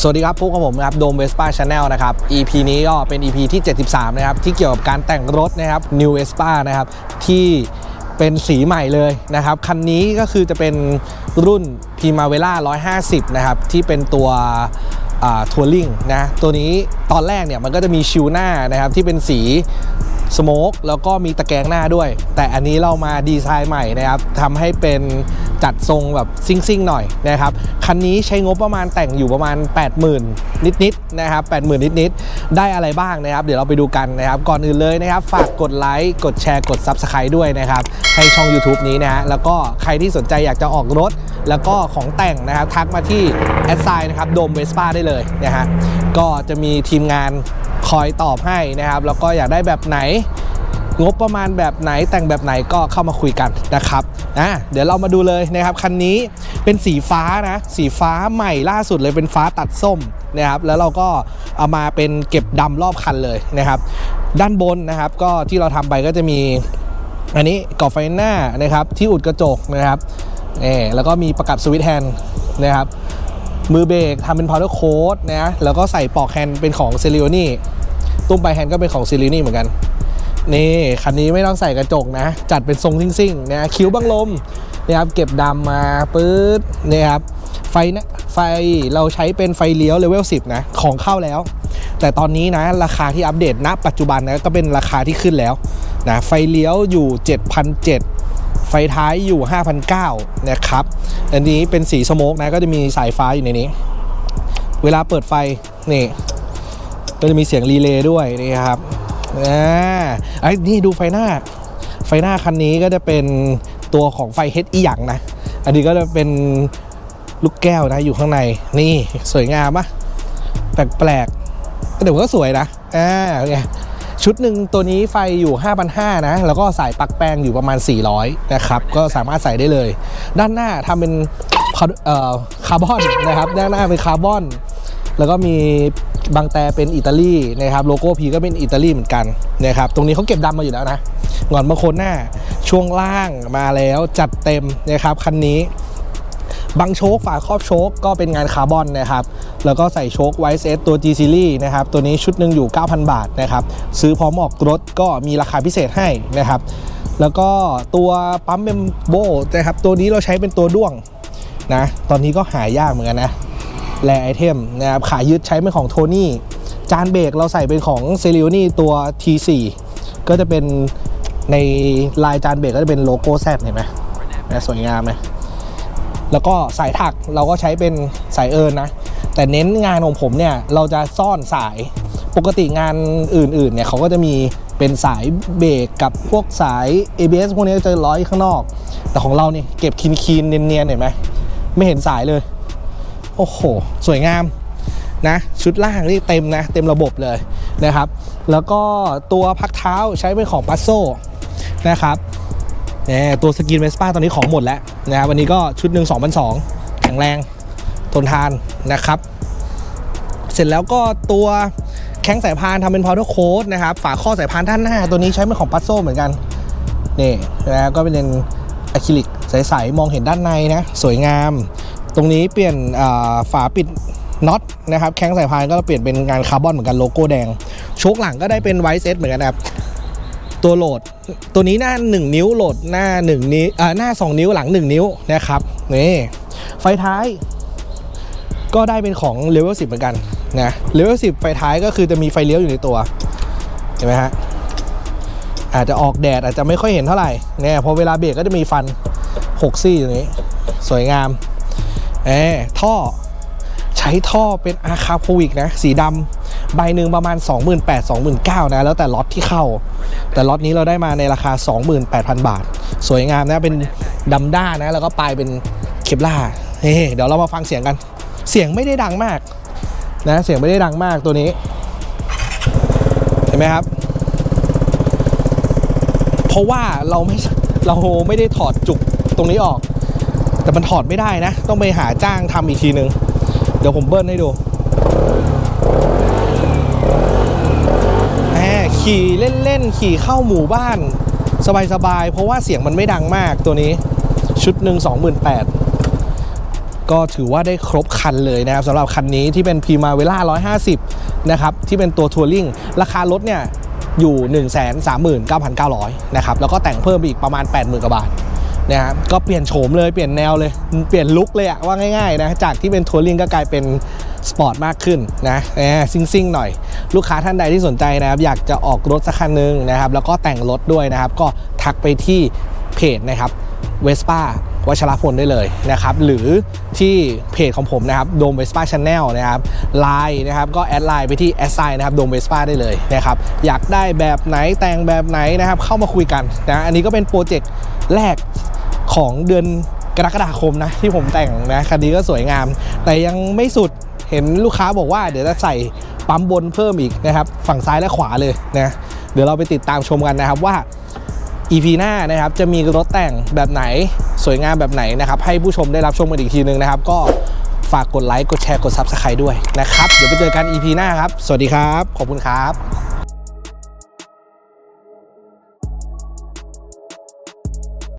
สวัสดีครับพบกับผมนะครับโดมเวสป้าชาแนลนะครับ EP นี้ก็เป็น EP ที่ 73 นะครับ ที่เกี่ยวกับการแต่งรถนะครับ New Vespa นะครับ ที่เป็นสีใหม่เลยนะครับ คันนี้ก็คือจะเป็นรุ่น Primavera 150 นะครับ ที่เป็นตัวทัวริงนะ ตัวนี้ตอนแรกเนี่ยมันก็จะมีชิวหน้านะครับ ที่เป็นสีสโมกแล้วก็มีตะแกรงหน้าด้วย แต่อันนี้เรามาดีไซน์ใหม่นะครับทำให้เป็น จัดทรงแบบซิ่งๆหน่อยนะครับคันนี้ใช้งบประมาณแต่งอยู่ประมาณ 80,000 นิดๆนะครับ80,000 นิดๆได้อะไรบ้างนะครับ เดี๋ยวเราไปดูกันนะครับ ก่อนอื่นเลยนะครับ ฝากกดไลค์กดแชร์กด Subscribe ด้วยนะครับ ให้ช่อง YouTube นี้นะฮะแล้วก็ใครที่สนใจอยากจะออกรถ แล้วก็ของแต่งนะครับ ทักมาที่แอดไซน์นะครับโดมเวสป้าได้เลยนะฮะก็จะมีทีมงานคอยตอบให้นะครับ แล้วก็อยากได้แบบไหน งบประมาณแบบไหนแต่งแบบไหนก็เข้ามาคุยกันนะครับอะเดี๋ยวเรามาดูเลยนะครับคันนี้เป็นสีฟ้านะสีฟ้าใหม่ล่าสุดเลยเป็นฟ้าตัดส้มนะครับแล้วเราก็เอามาเป็นเก็บดำรอบคันเลยนะครับ ด้านบนนะครับก็ที่เราทำไปก็จะมีอันนี้กรอบไฟหน้านะครับที่อุดกระจกนะครับเออแล้วก็มีประกับสวิตช์แฮนด์นะครับมือเบรกทำเป็นพาวเดอร์โค้ดนะแล้วก็ใส่ปอกแฮนด์เป็นของเซริโอนี่ตุ้มปลายแฮนด์ก็เป็นของเซริโอนี่เหมือนกัน นี่คันนี้ไม่ต้องใส่กระจกนะ จัดเป็นทรงซิ่งๆนะคิ้วบังลมนะครับเก็บดำมาปื๊ดนี่ครับไฟนะไฟเราใช้เป็นไฟเลี้ยวเลเวล10นะของเข้าแล้ว แต่ตอนนี้นะราคาที่อัปเดตณ ปัจจุบันนะก็เป็นราคาที่ขึ้นแล้วนะไฟเลี้ยวอยู่7,700ไฟท้ายอยู่5,900นะครับอันนี้เป็นสีสโมกนะก็จะมีสายฟ้าอยู่ในนี้ เวลาเปิดไฟนี่ก็จะมีเสียงรีเลย์ด้วยนี่ครับ อ่าไอ้นี่ดูไฟหน้า ไฟหน้าคันนี้ก็จะเป็นตัวของไฟเฮดอีหยังนะ อันนี้ก็จะเป็นลูกแก้วนะอยู่ข้างใน นี่สวยงามปะแปลกๆแต่ก็สวยนะอ่าเป็นไงชุดหนึ่งตัวนี้ไฟอยู่ 5,500 นะ แล้วก็สายปลั๊กแปลงอยู่ประมาณ 400 นะครับ ก็สามารถใส่ได้เลย ด้านหน้าทำเป็นคาร์บอนนะครับ ด้านหน้าเป็นคาร์บอน แล้วก็มีบางแต่เป็นอิตาลีนะครับโลโก้พีก็เป็นอิตาลีเหมือนกันนะครับตรงนี้เขาเก็บดำมาอยู่แล้วนะงอนมาโคนหน้าช่วงล่างมาแล้วจัดเต็มนะครับคันนี้บางโชคฝาครอบโชคก็เป็นงานคาร์บอนนะครับ แล้วก็ใส่โชคไวซ์เอสตัว G Series นะครับ ตัวนี้ชุดหนึ่งอยู่ 9,000 บาทนะครับ ซื้อพร้อมออกรถก็มีราคาพิเศษให้นะครับ แล้วก็ตัวปั๊มเมมโบนะครับ ตัวนี้เราใช้เป็นตัวด้วงนะ ตอนนี้ก็หายากเหมือนกันนะ แรไอเทมนะครับขายึดใช้เป็นของโทนี่จานเบรกเราใส่เป็นของเซริโอนี่ตัว T4 ก็จะเป็นในลายจานเบรกก็จะเป็นโลโก้แซเห็นไหมนะสวยงามไหมแล้วก็สายถักเราก็ใช้เป็นสายเอิร์นนะ แต่เน้นงานของผมเนี่ยเราจะซ่อนสายปกติงานอื่นๆเนี่ยเขาก็จะมีเป็นสายเบรกกับพวกสาย ABS พวกนี้จะร้อยข้างนอก แต่ของเราเนี่ยเก็บคีนๆเนียนๆเห็นไหมไม่เห็นสายเลย โอ้โห สวยงามนะชุดล่างนี่เต็มนะเต็มระบบเลยนะครับ แล้วก็ตัวพักเท้าใช้เป็นของปัสโซนะครับเนี่ยตัวสกินเวสป้าตอนนี้ของหมดแล้วนะครับวันนี้ก็ชุดหนึ่ง2,002แข็งแรงทนทานนะครับ เสร็จแล้วก็ตัวแข้งสายพานทำเป็นพาวเดอร์โค้ดนะครับ ฝาข้อสายพานด้านหน้า ตัวนี้ใช้เป็นของปัสโซเหมือนกันนี่นะก็เป็นอะคริลิกใสๆมองเห็นด้านในนะ สวยงาม ตรงนี้เปลี่ยนฝาปิดน็อตนะครับแข้งสายพานก็เปลี่ยนเป็นงานคาร์บอนเหมือนกันโลโก้แดงโชคหลังก็ได้เป็นไวท์เซตเหมือนกันนะครับตัวโหลดตัวนี้หน้า 1 นิ้วโหลดหน้า1นิ้วอ่าหน้า 2 นิ้วหลัง 1 นิ้วนะครับนี่ไฟท้าย ก็ได้เป็นของเลเวล10เหมือนกันนะเลเวล10ไฟท้ายก็คือจะมีไฟเลี้ยวอยู่ในตัวเห็นไหมฮะอาจจะออกแดดอาจจะไม่ค่อยเห็นเท่าไหร่เนี่ยพอเวลาเบรกก็จะมีฟัน6ซี่ตรงนี้ สวยงาม เออท่อใช้ท่อเป็นอาคาโพวิกนะ สีดำใบหนึ่งประมาณ 28,000 29,000นะ แล้วแต่ล็อตที่เข้า แต่ล็อตนี้เราได้มาในราคา 28,000 บาท สวยงามนะ เป็นดำด้านะ แล้วก็ปลายเป็นเคปล่าเฮ้เดี๋ยวเรามาฟังเสียงกัน เสียงไม่ได้ดังมากนะ เสียงไม่ได้ดังมากตัวนี้ เห็นไหมครับ เพราะว่าเราไม่เราไม่ได้ถอดจุกตรงนี้ออก แต่มันถอดไม่ได้นะ ต้องไปหาจ้างทำอีกทีนึง เดี๋ยวผมเบิ้ลให้ดูแหมขี่เล่นๆ ขี่เข้าหมู่บ้าน สบายๆ เพราะว่าเสียงมันไม่ดังมากตัวนี้ ชุดหนึ่ง28,000 ก็ถือว่าได้ครบคันเลยนะครับสำหรับคันนี้ที่เป็น p r i m a v e r a 150 นะครับ ที่เป็นตัวทัวริงราคารถเนี่ยอยู่ 139,900 นะครับ แล้วก็แต่งเพิ่มอีกประมาณ 80,000 กว่าบาท นะก็เปลี่ยนโฉมเลยเปลี่ยนแนวเลยเปลี่ยนลุคเลยอะว่าง่ายๆนะจากที่เป็นทัวริงก็กลายเป็นสปอร์ตมากขึ้นนะแหมซิ่งหน่อย ลูกค้าท่านใดที่สนใจนะครับ อยากจะออกรถสักคันหนึ่งนะครับ แล้วก็แต่งรถด้วยนะครับ ก็ทักไปที่เพจนะครับเวสป้าวัชรพลได้เลยนะครับ หรือที่เพจของผมนะครับโดมเวสป้าชาแนลนะครับไลน์นะครับก็แอดไลน์ไปที่แอดไซน์นะครับโดมเวสป้าได้เลยนะครับอยากได้แบบไหนแต่งแบบไหนนะครับ เข้ามาคุยกันนะอันนี้ก็เป็นโปรเจกต์แรก ของเดือนกรกฎาคมนะ ที่ผมแต่งนะคันนี้ก็สวยงาม แต่ยังไม่สุดเห็นลูกค้าบอกว่าเดี๋ยวจะใส่ปั๊มบนเพิ่มอีกนะครับ ฝั่งซ้ายและขวาเลยนะเดี๋ยวเราไปติดตามชมกันนะครับว่า EP หน้านะครับจะมีรถแต่งแบบไหนสวยงามแบบไหนนะครับ ให้ผู้ชมได้รับชมกันอีกทีนึงนะครับ ก็ฝากกดไลค์กดแชร์กด Subscribe ด้วยนะครับ เดี๋ยวไปเจอกัน EP หน้าครับ สวัสดีครับ ขอบคุณครับ